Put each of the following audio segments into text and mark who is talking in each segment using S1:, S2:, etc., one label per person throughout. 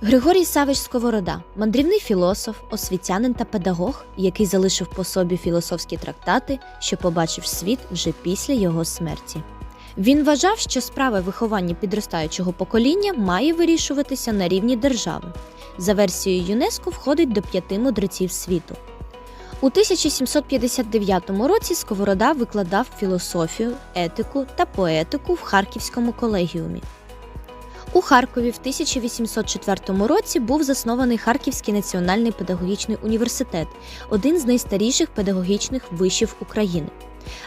S1: Григорій Савич Сковорода мандрівний філософ, освітянин та педагог, який залишив по собі філософські трактати, що побачив світ вже після його смерті. Він вважав, що справа виховання підростаючого покоління має вирішуватися на рівні держави. За версією ЮНЕСКО входить до п'яти мудреців світу. У 1759 році Сковорода викладав філософію, етику та поетику в Харківському колегіумі. У Харкові в 1804 році був заснований Харківський національний педагогічний університет, один з найстаріших педагогічних вишів України.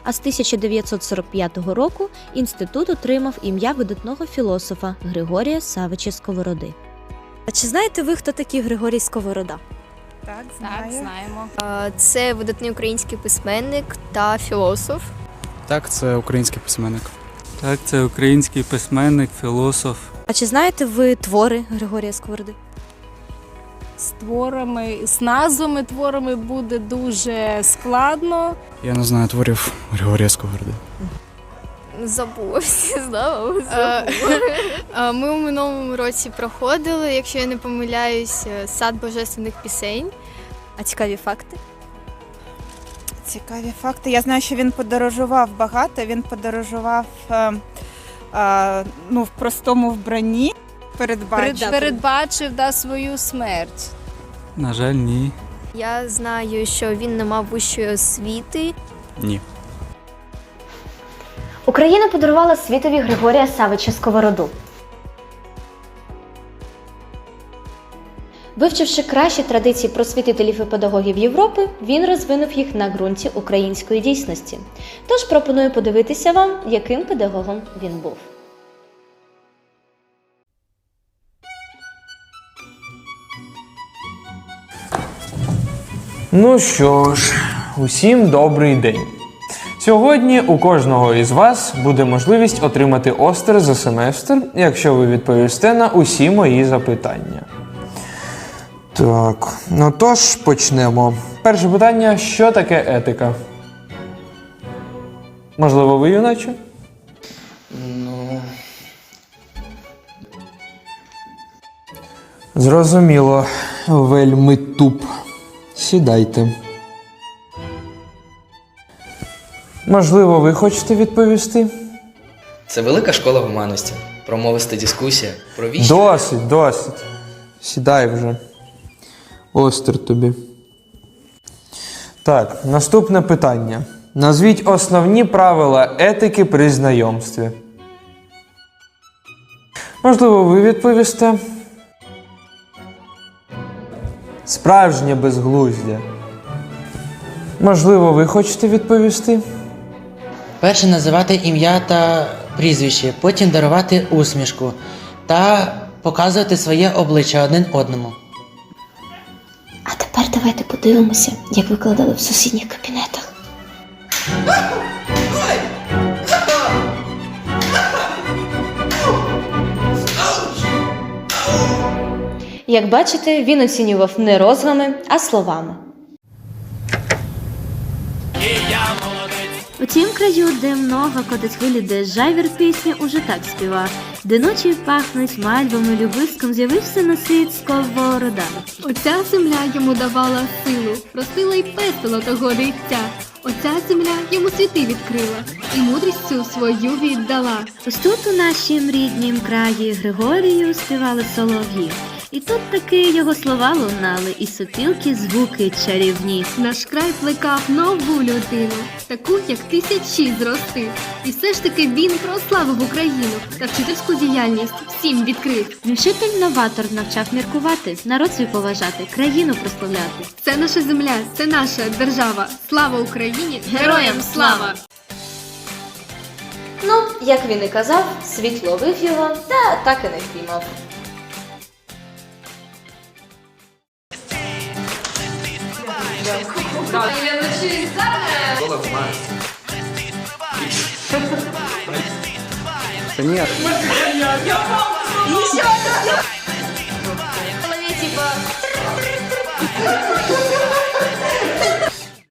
S1: А з 1945 року інститут отримав ім'я видатного філософа Григорія Савича Сковороди. А чи знаєте ви, хто такий Григорій Сковорода?
S2: Так,
S3: Так, знаємо.
S4: Це видатний український письменник та філософ.
S5: Так, це український письменник.
S6: Так, це український письменник, філософ.
S1: А чи знаєте ви твори Григорія Сковороди?
S2: З творами, з назвами творами буде дуже складно.
S5: Я не знаю творів Григорія Сковороди.
S4: Забула всі знала. забула. Ми у минулому році проходили, якщо я не помиляюсь, сад божественних пісень.
S1: А цікаві факти?
S2: Цікаві факти. Я знаю, що він подорожував багато. Він подорожував е, е, ну, в простому вбранні. Передбачив.
S3: Передбачив да, свою смерть.
S6: На жаль, ні.
S4: Я знаю, що він не мав вищої освіти.
S5: Ні.
S1: Україна подарувала світові Григорія Савича Сковороду. Вивчивши кращі традиції просвітителів і педагогів Європи, він розвинув їх на ґрунті української дійсності. Тож пропоную подивитися вам, яким педагогом він був.
S7: Ну що ж, усім добрий день. Сьогодні у кожного із вас буде можливість отримати остер за семестр, якщо ви відповісте на усі мої запитання. Так, ну тож почнемо. Перше питання: що таке етика? Можливо, ви юначе?
S8: Ну,
S7: Зрозуміло, вельми туп. Сідайте. Можливо, ви хочете відповісти?
S8: це велика школа гуманності. Промовиста дискусія про вічні.
S7: Досить, досить. Сідай вже. Остер тобі. Так, наступне питання. Назвіть основні правила етики при знайомстві. Можливо, ви відповісте. Справжнє безглуздя. Можливо, ви хочете відповісти?
S9: Перше називати ім'я та прізвище, потім дарувати усмішку та показувати своє обличчя один одному.
S1: Тепер давайте подивимося, як викладали в сусідніх кабінетах. Як бачите, він оцінював не розгами, а словами. У тім краю, де много кодить хвилі, де жайвір пісні уже так співа. Де ночі пахнуть мальвами, любиском з'явився на світ сковорода.
S10: Оця земля йому давала силу, просила й пестила того дитя. Оця земля йому світи відкрила і мудрість цю свою віддала.
S1: Ось тут у нашім ріднім краї Григорію співали солов'ї. І тут таки його слова лунали, і сопілки звуки чарівні.
S10: Наш край плекав нову людину, таку, як тисячі зростив. І все ж таки він прославив Україну та вчительську діяльність всім відкрив.
S1: Вчитель новатор навчав міркувати, народ свій поважати, країну прославляти.
S10: Це наша земля, це наша держава. Слава Україні! Героям слава!
S1: Ну, як він і казав, світ ловив його, та так і не впіймав.
S5: Та ні,
S4: Голові, типа.